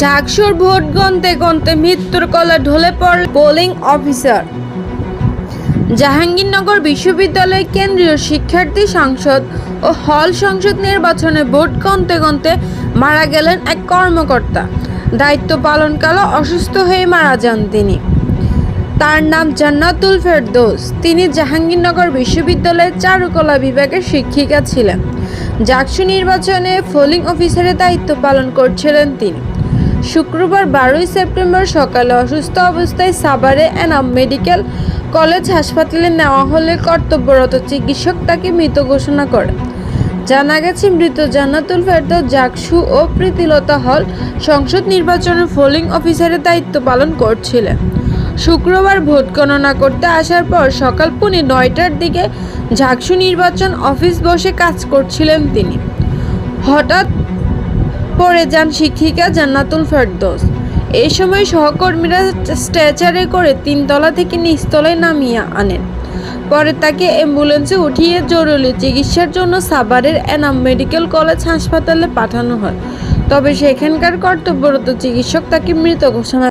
ঝাকসুর vote গন্তে গন্তে মৃত্যুর কলে ঢলে পড়ল পোলিং অফিসার জাহাঙ্গীরনগর বিশ্ববিদ্যালয় কেন্দ্রীয় শিক্ষার্থী সংসদ ও হল সংসদ নির্বাচনে ভোট গন্তে গন্তে মারা গেলেন এক কর্মকর্তা। দায়িত্ব পালনকালে অসুস্থ হয়ে মারা যান তিনি। তার নাম জান্নাতুল ফেরদৌস। তিনি জাহাঙ্গীরনগর বিশ্ববিদ্যালয়ের চারুকলা বিভাগের শিক্ষিকা ছিলেন। জাকসু নির্বাচনে পোলিং অফিসারের দায়িত্ব পালন করছিলেন তিনি। শুক্রবার বারোই সেপ্টেম্বর সকালে অসুস্থ অবস্থায় সাভারে এনাম মেডিকেল কলেজ হাসপাতালে নেওয়া হলে কর্তব্যরত চিকিৎসক তাকে মৃত ঘোষণা করে। জানা গেছে, মৃত জান্নাতুল ফেরদৌস, জাকসু ও প্রীতিলতা হল সংসদ নির্বাচনের পোলিং অফিসারের দায়িত্ব পালন করছিলেন। শুক্রবার ভোট গণনা করতে আসার পর সকাল পৌনে নয়টার দিকে ঝাকসু নির্বাচন অফিস বসে কাজ করছিলেন তিনি। হঠাৎ পড়ে যান শিক্ষিকা জান্নাতুল ফেরদোস। এই সময় সহকর্মীরা স্ট্রেচারে করে তিনতলা থেকে নিচতলায় নামিয়ে আনেন। পরে তাকে অ্যাম্বুলেন্সে উঠিয়ে জরুরি চিকিৎসার জন্য সাভারের এনাম মেডিকেল কলেজ হাসপাতালে পাঠানো হয়। তবে সেখানকার কর্তব্যরত চিকিৎসক তাকে মৃত ঘোষণা